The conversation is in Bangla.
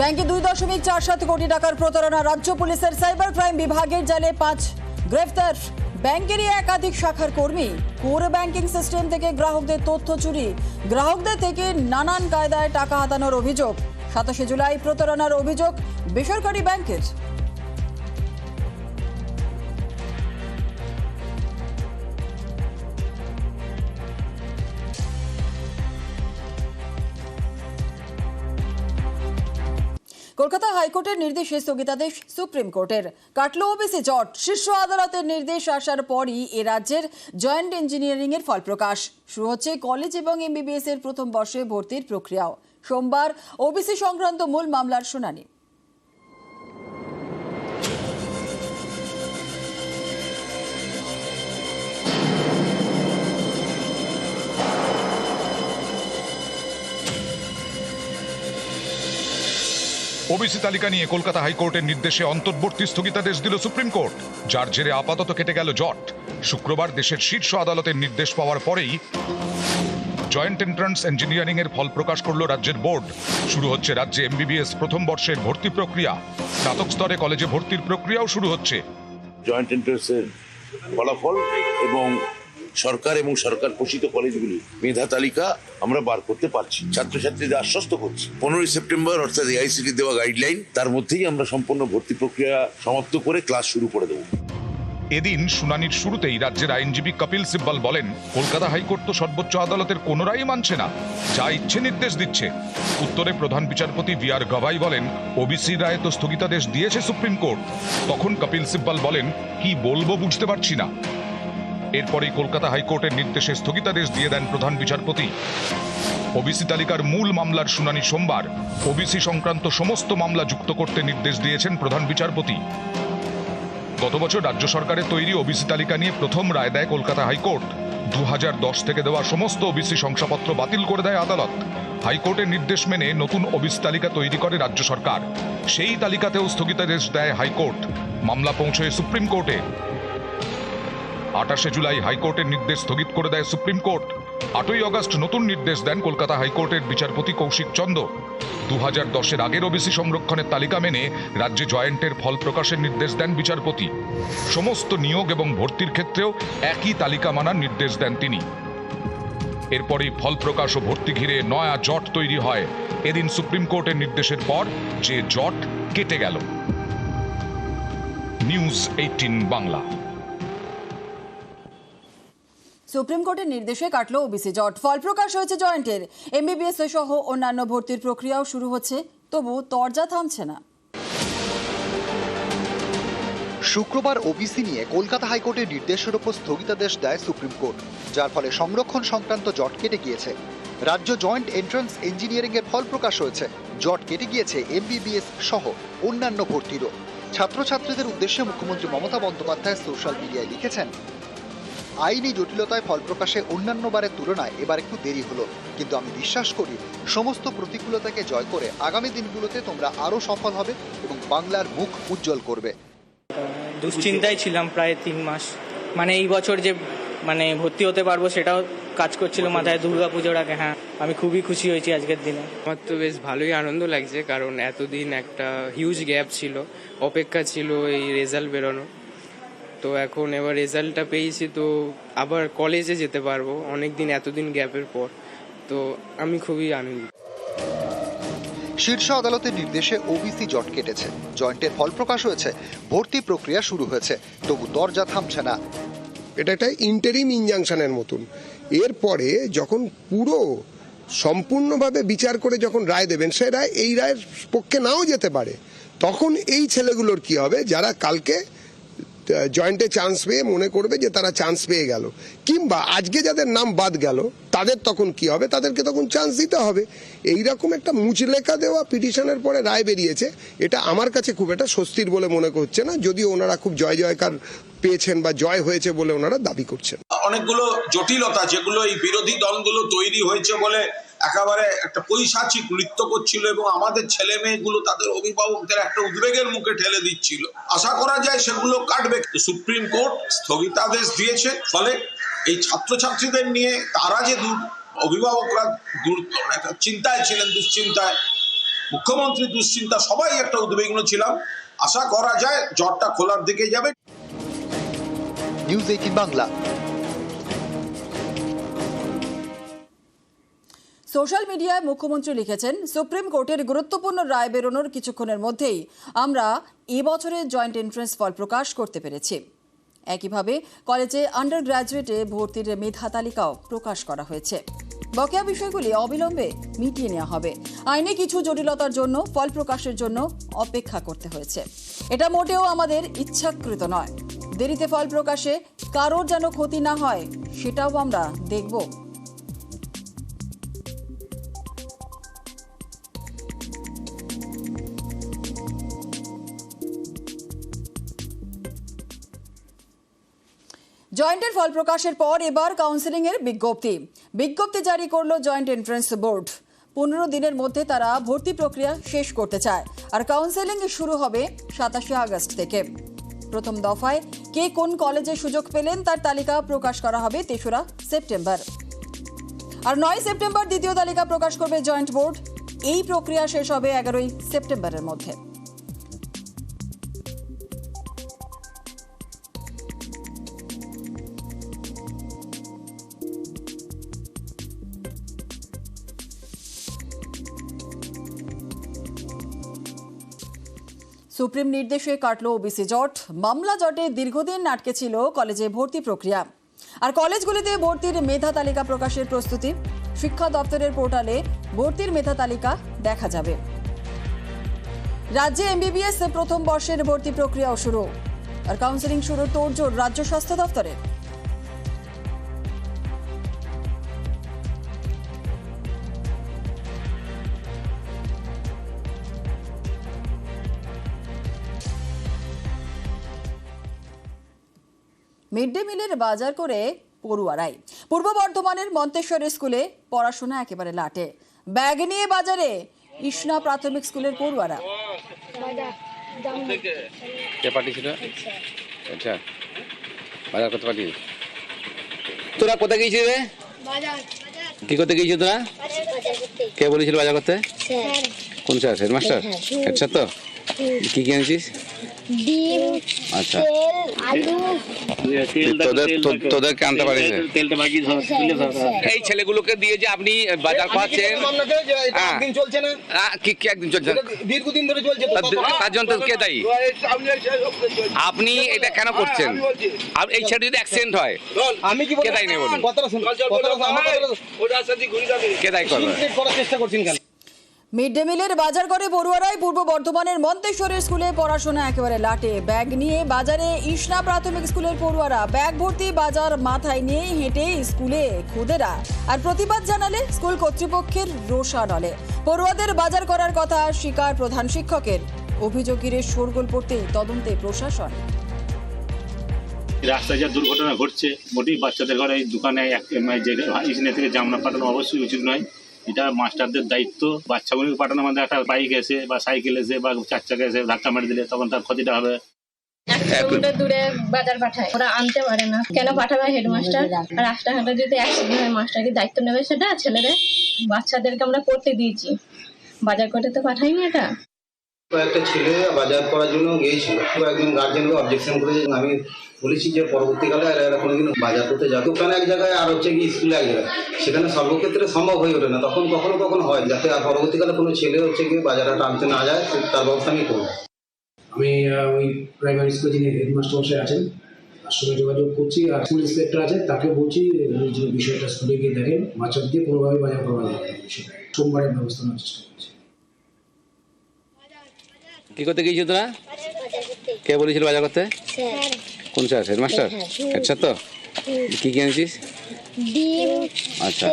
ব্যাংকে দুই দশমিক চার সাত কোটি টাকার প্রতারণা রাজ্য পুলিশের সাইবার ক্রাইম বিভাগের জালে পাঁচ গ্রেফতার। ব্যাংকেরই একাধিক শাখার কর্মী। কোর ব্যাংকিং সিস্টেম থেকে গ্রাহকদের তথ্য চুরি। গ্রাহকদের থেকে নানান কায়দায় টাকা হাতানোর অভিযোগ। সাতাশে জুলাই প্রতারণার অভিযোগ বেসরকারি ব্যাংকের। কলকাতা হাইকোর্টের নির্দেশে স্থগিতাদেশ সুপ্রিম কোর্টের। কাটলো ওবিসি জট। শীর্ষ আদালতের নির্দেশ আসার পরই এ রাজ্যের জয়েন্ট ইঞ্জিনিয়ারিং এর ফলপ্রকাশ শুরু হচ্ছে কলেজ এবং এমবিবিএস এর প্রথম বর্ষে ভর্তির প্রক্রিয়াও। সোমবার ওবিসি সংক্রান্ত মূল মামলার শুনানি। ওবিসি তালিকা নিয়ে কলকাতা হাইকোর্টের নির্দেশে অন্তর্বর্তী স্থগিতাদেশ দিল সুপ্রিম কোর্ট। যার জেরে আপাতত কেটে গেল জট। শুক্রবার দেশের শীর্ষ আদালতের নির্দেশ পাওয়ার পরেই জয়েন্ট এন্ট্রান্স ইঞ্জিনিয়ারিং এর ফল প্রকাশ করল রাজ্যের বোর্ড। শুরু হচ্ছে রাজ্যে এমবিবিএস প্রথম বর্ষের ভর্তি প্রক্রিয়া। স্নাতক স্তরে কলেজে ভর্তির প্রক্রিয়াও শুরু হচ্ছে। জয়েন্ট ফলাফল এবং সরকার এবং সরকার পোষিত কলেজগুলি মেধা তালিকা আমরা বার করতে পারছি। ছাত্রছাত্রীদের আশ্বস্ত করছি। পনেরোই সেপ্টেম্বর, অর্থাৎ এআইসিটি দেওয়া গাইডলাইন তার মধ্যেই আমরা সম্পূর্ণ ভর্তি প্রক্রিয়া সমাপ্ত করে ক্লাস শুরু করে দেবো। এদিন শুনানির শুরুতেই রাজ্যের আইনজীবী কপিল সিব্বল বলেন, কলকাতা হাইকোর্ট তো সর্বোচ্চ আদালতের কোনো মানছে না, যা ইচ্ছে নির্দেশ দিচ্ছে। উত্তরে প্রধান বিচারপতি ভি আর গভাই বলেন ওবিসি রায় তো স্থগিতাদেশ দিয়েছে সুপ্রিম কোর্ট। তখন কপিল সিব্বাল বলেন, কি বলব বুঝতে পারছি না। এরপরেই কলকাতা হাইকোর্টের নির্দেশে স্থগিতাদেশ দিয়ে দেন প্রধান বিচারপতি। ওবিসি তালিকার মূল মামলার শুনানি সোমবার। ওবিসি সংক্রান্ত সমস্ত মামলা যুক্ত করতে নির্দেশ দিয়েছেন প্রধান বিচারপতি। গত বছর রাজ্য সরকারের তৈরি ওবিসি তালিকা নিয়ে প্রথম রায় দেয় কলকাতা হাইকোর্ট। দু হাজার দশ থেকে দেওয়া সমস্ত ওবিসি শংসাপত্র বাতিল করে দেয় আদালত। হাইকোর্টের নির্দেশ মেনে নতুন ওবিসি তালিকা তৈরি করে রাজ্য সরকার। সেই তালিকাতেও স্থগিতাদেশ দেয় হাইকোর্ট। মামলা পৌঁছয় সুপ্রিম কোর্টে। আঠাশে জুলাই হাইকোর্টের নির্দেশ স্থগিত করে দেয় সুপ্রিম কোর্ট। আটই আগস্ট নতুন নির্দেশ দেন কলকাতা হাইকোর্টের বিচারপতি কৌশিক চন্দ্র দু হাজার দশের আগের ওবিসি সংরক্ষণের তালিকা মেনে রাজ্যে জয়েন্টের ফল প্রকাশের নির্দেশ দেন বিচারপতি। সমস্ত নিয়োগ এবং ভর্তির ক্ষেত্রেও একই তালিকা মানার নির্দেশ দেন তিনি। এরপরই ফল প্রকাশ ও ভর্তি ঘিরে নয়া জট তৈরি হয়। এদিন সুপ্রিম কোর্টের নির্দেশের পর যে জট কেটে গেল। News eighteen Bangla. সুপ্রিম কোর্টের নির্দেশে কাটলো ওবিসি জট। ফল প্রকাশ হয়েছে জয়েন্টের। এমবিবিএস সহ অন্যান্য ভর্তির প্রক্রিয়াও শুরু হচ্ছে। তবু তরজা থামছে না। শুক্রবার ওবিসি নিয়ে কলকাতা হাইকোর্টের নির্দেশের ওপর স্থগিতাদেশ দেয় সুপ্রিম কোর্ট, যার ফলে সংরক্ষণ সংক্রান্ত জট কেটে গিয়েছে। রাজ্য জয়েন্ট এন্ট্রান্স ইঞ্জিনিয়ারিং এর ফল প্রকাশ হয়েছে। জট কেটে গিয়েছে এমবিবিএস সহ অন্যান্য ভর্তিরও। ছাত্রছাত্রীদের উদ্দেশ্যে মুখ্যমন্ত্রী মমতা বন্দ্যোপাধ্যায় সোশ্যাল মিডিয়ায় লিখেছেন আইনি জটিলতায় ফল প্রকাশে অন্যান্য বারের তুলনায় এবার একটু দেরি হলো। কিন্তু আমি বিশ্বাস করি সমস্ত প্রতিকূলতাকে জয় করে আগামী দিনগুলোতে তোমরা আরও সফল হবে এবং বাংলার মুখ উজ্জ্বল করবে। দুশ্চিন্তায় ছিলাম প্রায় তিন মাস। মানে এই বছর যে মানে ভর্তি হতে পারব সেটাও কাজ করছিল মাথায় দুর্গা পুজোর আগে হ্যাঁ। আমি খুবই খুশি হয়েছি আজকের দিনে। আমার তো বেশ ভালোই আনন্দ লাগছে কারণ এতদিন একটা হিউজ গ্যাপ ছিল অপেক্ষা ছিল এই রেজাল্ট বেরোনো। তো এখন এবার রেজাল্টটা পেয়েছি তো আবার কলেজে যেতে পারব। অনেক দিন এতদিন গ্যাপের পর। তো আমি খুবই আনন্দিত। শীর্ষ আদালতের নির্দেশে ওবিসি জট কেটেছে। জয়েন্টের ফল প্রকাশ হয়েছে। ভর্তি প্রক্রিয়া শুরু হয়েছে। তবু দরজা থামছে না। এটা একটা ইন্টারিম ইনজাংশনের মতন। এরপরে যখন পুরো সম্পূর্ণভাবে বিচার করে যখন রায় দেবেন সে রায় এই রায়ের পক্ষে নাও যেতে পারে। তখন এই ছেলেগুলোর কি হবে? যারা কালকে জয়েন্টে চান্স পেয়ে মনে করবে যে তারা চান্স পেয়ে গেল। কিংবা আজকে যাদের নাম বাদ গেল, তাদের তখন কি হবে? তাদেরকে তখন চান্স দিতে হবে। এই রকম একটা মুচলেখা দেওয়া পিটিশনের পরে রায় বেরিয়েছে। এটা আমার কাছে খুব একটা স্বস্তির বলে মনে করছে না। যদিও ওনারা খুব জয় জয়কার পেয়েছেন বা জয় হয়েছে বলে ওনারা দাবি করছেন। অনেকগুলো জটিলতা, যেগুলো এই বিরোধী দলগুলো তৈরি হয়েছে বলে একেবারে একটা পৈশাচিক নৃত্য করছিল এবং আমাদের ছেলে মেয়েগুলো তাদের অভিভাবকদের একটা উদ্বেগের মুখে ঠেলে দিচ্ছিল। আশা করা যায় সেগুলো কাটবে। সুপ্রিম কোর্ট স্থগিতাদেশ দিয়েছে, ফলে এই ছাত্রছাত্রীদের নিয়ে তারা যে দূর অভিভাবকরা দূর চিন্তায় ছিলেন, দুশ্চিন্তায়। মুখ্যমন্ত্রী দুশ্চিন্তা, সবাই একটা উদ্বিগ্ন ছিলাম। আশা করা যায় জ্বরটা খোলার দিকে যাবে। নিউজ এইটিন বাংলা সোশ্যাল মিডিয়ায় মুখ্যমন্ত্রী লিখেছেন, সুপ্রিম কোর্টের গুরুত্বপূর্ণ রায় বেরোনোর কিছুক্ষণের মধ্যেই আমরা এবছরের জয়েন্ট এন্ট্রান্স ফল প্রকাশ করতে পেরেছি। একইভাবে কলেজে আন্ডার গ্র্যাজুয়েটে ভর্তির মেধা তালিকাও প্রকাশ করা হয়েছে। বকেয়া বিষয়গুলি অবিলম্বে মিটিয়ে নেওয়া হবে। আইনে কিছু জটিলতার জন্য ফল প্রকাশের জন্য অপেক্ষা করতে হয়েছে। এটা মোটেও আমাদের ইচ্ছাকৃত নয়। দেরিতে ফল প্রকাশে কারোর যেন ক্ষতি না হয়, সেটাও আমরা দেখব। জয়েন্টের ফল প্রকাশের পর এবার কাউন্সিলিং এর বিজ্ঞপ্তি। বিজ্ঞপ্তি জারি করল জয়েন্ট এন্ট্রান্স বোর্ড। পনেরো দিনের মধ্যে তারা ভর্তি প্রক্রিয়া শেষ করতে চায়। আর কাউন্সেলিং শুরু হবে সাতাশে আগস্ট থেকে। প্রথম দফায় কে কোন কলেজে সুযোগ পেলেন তার তালিকা প্রকাশ করা হবে তেসরা সেপ্টেম্বর। আর নয় সেপ্টেম্বর দ্বিতীয় তালিকা প্রকাশ করবে জয়েন্ট বোর্ড। এই প্রক্রিয়া শেষ হবে এগারোই সেপ্টেম্বরের মধ্যে। সুপ্রিম নির্দেশে কাটল ওবিসি জট। মামলা জটে দীর্ঘদিন আটকে ছিল কলেজে ভর্তি প্রক্রিয়া। আর কলেজগুলিতে ভর্তির মেধা তালিকা প্রকাশের প্রস্তুতি। শিক্ষা দপ্তরের পোর্টালে ভর্তির মেধা তালিকা দেখা যাবে। রাজ্যে এমবিবিএস প্রথম বর্ষের ভর্তি প্রক্রিয়াও শুরু। আর কাউন্সেলিং শুরু তোড়জোড় রাজ্য স্বাস্থ্য দপ্তরে মিড ডে মিলের বাজার করে পড়ুয়ারাই। পূর্ব বর্ধমানের মন্তেশ্বর স্কুলে পড়াশোনা একেবারে লাটে। ব্যাগ নিয়ে বাজারে ইসনা প্রাথমিক স্কুলের পড়ুয়ারা। কে পাঠিয়েছিল? আচ্ছা। বাজার করতে পাঠিয়ে তোরা কোথায় গিয়েছিলি রে? কি করতে গিয়েছিল তোরা? কে বলেছিল বাজার করতে? কোন স্যার হেডমাস্টার? হেডস্যার তো। কি কিনেছিস? ডিম আচ্ছা। আলু। তোদের তোদেরকে আনতে পারিস স্যার, এই ছেলেগুলোকে দিয়ে যে আপনি বাজার পাচ্ছেন? হ্যাঁ। একদিন চলছে না? কি কি একদিন চলছে? না? দীর্ঘদিন ধরে চলছে তার- জন্য কে দায়ী? আপনি এটা কেন করছেন? আর এই ছেলে যদি অ্যাক্সিডেন্ট হয় আমি কি কে দায়ী নেই বলুন? কথাটা শুনুন কথাটা আমার কথাটা শুনুন। কে দায়ী করবে? করার চেষ্টা করছেন কেন? মিড ডে মিলের বাজার করে পড়ুয়ারাই পূর্ব বর্ধমানের মন্তেশ্বরের স্কুলে পড়াশোনা একেবারে লাটে। ব্যাগ নিয়ে বাজারে ইসনা প্রাথমিক স্কুলের পড়ুয়ারা ব্যাগ ভর্তি বাজার মাথায় নিয়ে হেঁটে স্কুলে খুদেরা। আর প্রতিবাদ জানালে স্কুল কর্তৃপক্ষের রোষা নলে পড়ুয়াদের বাজার করার কথা স্বীকার প্রধান শিক্ষকের। অভিযোগ ঘিরে শোরগোল পড়তেই তদন্তে প্রশাসন। রাস্তায় যা দুর্ঘটনা ঘটছে, মোটেই বাচ্চাদের ঘরে দোকানে এক- যে থেকে জামনা পাঠানো অবশ্যই উচিত নয়। এটা মাস্টারদের দায়িত্ব। বাচ্চাগুলিকে পাঠানো মধ্যে একটা বাইক এসে বা সাইকেল এসে বা চার চাকা এসে ধাক্কা মারি দিলে তখন তার ক্ষতিটা হবে। এক কিলোমিটার দূরে বাজার পাঠায়। ওরা আনতে পারে না। কেন পাঠাবে হেডমাস্টার? রাস্তাঘাটে যদি অ্যাক্সিডেন্ট হয় মাস্টার কি দায়িত্ব নেবে সেটা? ছেলেদের? বাচ্চাদেরকে আমরা করতে দিয়েছি। বাজার করতে তো পাঠাইনি এটা। একটা ছেলে বাজার করার জন্য গিয়েছিল। তো একজন গার্জেনকে অবজেকশন করেছে, আমি বলেছি যে পরবর্তীকালে আর এরা কোনোদিন বাজার করতে যাবে। দোকানে এক জায়গায় আর হচ্ছে কি স্কুলে এক জায়গায়। সেখানে সর্বক্ষেত্রে সম্ভব হয়ে ওঠে না। তখন কখনো কখনো হয়, যাতে আর পরবর্তীকালে কোনো ছেলে হচ্ছে কি বাজারে টানতে না যায় তার ব্যবস্থা আমি করব। আমি ওই প্রাইমারি স্কুলে যিনি হেডমাস্টার মশাই আছেন, তার সঙ্গে যোগাযোগ করছি। আর স্কুল ইন্সপেক্টর আছে, তাকে বলছি যে বিষয়টা স্কুলে গিয়ে দেখেন দিয়ে কোনোভাবে বাজার করা বিষয়টা সোমবারের ব্যবস্থা নেওয়ার চেষ্টা করছি। কি করতে গিয়েছিল তোরা? কে বলেছিল বাজার করতে? স্যার কোন স্যার? হেডমাস্টার? হেডস্যার তো? কি কি ডিম আচ্ছা।